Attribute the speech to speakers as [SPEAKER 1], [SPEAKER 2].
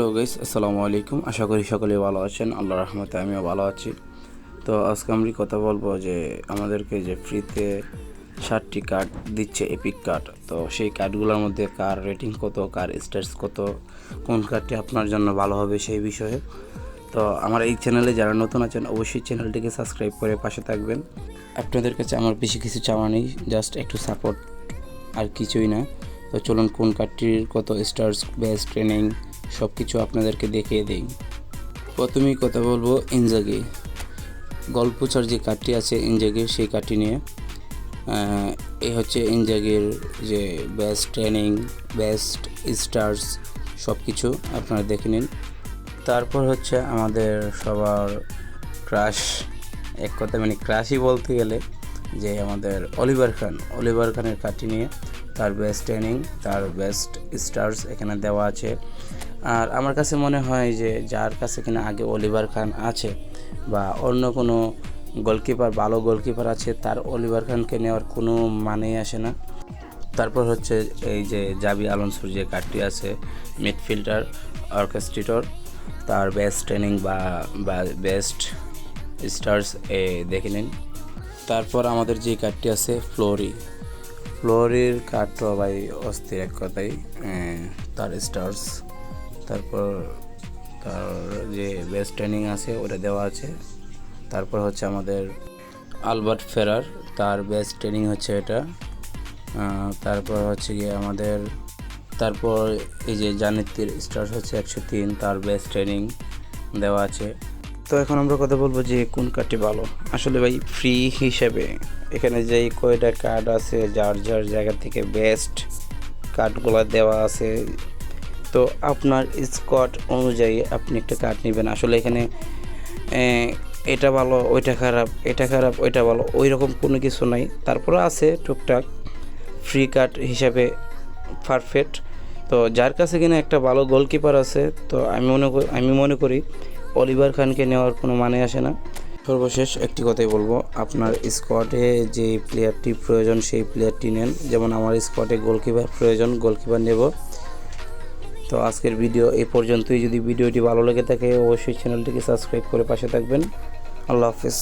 [SPEAKER 1] Hello guys আসসালামু আলাইকুম আশা করি সকলে ভালো আছেন। আল্লাহ রহমতে আমিও ভালো আছি। তো আজকে আমি কথা বলব যে আমাদেরকে যে ফ্রিতে ষাটটি কার্ড দিচ্ছে এপিক কার্ড তো সেই কার্ডগুলোর মধ্যে কার রেটিং কত, কার স্ট্যাটাস কত, কোন কার্ডটি আপনার জন্য ভালো হবে সেই বিষয়ে। তো আমার এই চ্যানেলে যারা নতুন আছেন, অবশ্যই চ্যানেলটিকে সাবস্ক্রাইব করে পাশে থাকবেন। আপনাদের কাছে আমার বেশি কিছু চাওয়া নেই জাস্ট একটু সাপোর্ট আর কিছুই না। তো চলুন কোন কার্ডটির কত স্টার্স বেস্ট ট্রেনিং সব কিছু আপনাদেরকে দেখিয়ে দিই। প্রথমেই কথা বলব ইনজাগি। গল্পচার যে কার্ডটি আছে ইনজাগির সেই কার্ডটি নিয়ে। এই হচ্ছে ইনজাগির যে বেস্ট ট্রেনিং বেস্ট স্টার্স সব কিছু আপনারা দেখে নিন। তারপর হচ্ছে আমাদের সবার ক্রাশ এক কথা মানে ক্রাশই বলতে গেলে যে আমাদের অলিভার খান। অলিভার খানের কাটি নিয়ে তার বেস্ট ট্রেনিং তার বেস্ট স্টার্স এখানে দেওয়া আছে। আর আমার কাছে মনে হয় যে যার কাছে কিনা আগে অলিভার খান আছে বা অন্য কোনো গোলকিপার, ভালো গোলকিপার আছে, তার অলিভার খানকে নেওয়ার কোনো মানেই আসে না। তারপর হচ্ছে এই যে জাবি আলনসুর যে কার্ডটি আছে, মিডফিল্ডার, অর্কেস্ট্রেটর, তার বেস্ট ট্রেনিং বা বা বেস্ট স্টার্স এ দেখে নিন। তারপর আমাদের যে কার্ডটি আছে, ফ্লোরি। ফ্লোরির কার্ডটা ভাই অস্থির এক কথাই তার স্টার্স তারপর তার যে বেস্ট ট্রেনিং আছে, ওটা দেওয়া আছে। তারপর হচ্ছে আমাদের আলবার্ট ফেরার, তার বেস্ট ট্রেনিং হচ্ছে এটা। তারপর হচ্ছে গিয়ে আমাদের, তারপর এই যে জানিতির স্টার হচ্ছে একশো তিন, তার বেস্ট ট্রেনিং দেওয়া আছে। তো এখন আমরা কথা বলব যে কোন কার্ডটি ভালো। আসলে ভাই ফ্রি হিসেবে এখানে যেই কয়টা কার্ড আছে, যার যার জায়গা থেকে বেস্ট কার্ডগুলো দেওয়া আছে তো আপনার স্কট অনুযায়ী আপনি একটা কার্ড নেবেন। আসলে এখানে এটা ভালো, ওইটা খারাপ, এটা খারাপ, ওইটা ভালো ওই রকম কোনো কিছু নাই। তারপরে আছে টুকটাক ফ্রি কার্ড হিসাবে পারফেক্ট তো যার কাছে কিনা একটা ভালো গোলকিপার আছে, তো আমি মনে করি, আমি মনে করি অলিভার খানকে নেওয়ার কোনো মানে আসে না। সর্বশেষ একটি কথাই বলব, আপনার স্কোয়াডে যে প্লেয়ারটি প্রয়োজন, সেই প্লেয়ারটি নেন। যেমন আমার স্কোয়াডে গোলকিপার প্রয়োজন গোলকিপার নেব। তো আজকের ভিডিও এ পর্যন্তই। যদি ভিডিওটি ভালো লেগে থাকে, অবশ্যই চ্যানেলটিকে সাবস্ক্রাইব করে পাশে থাকবেন। আল্লাহ হাফিজ।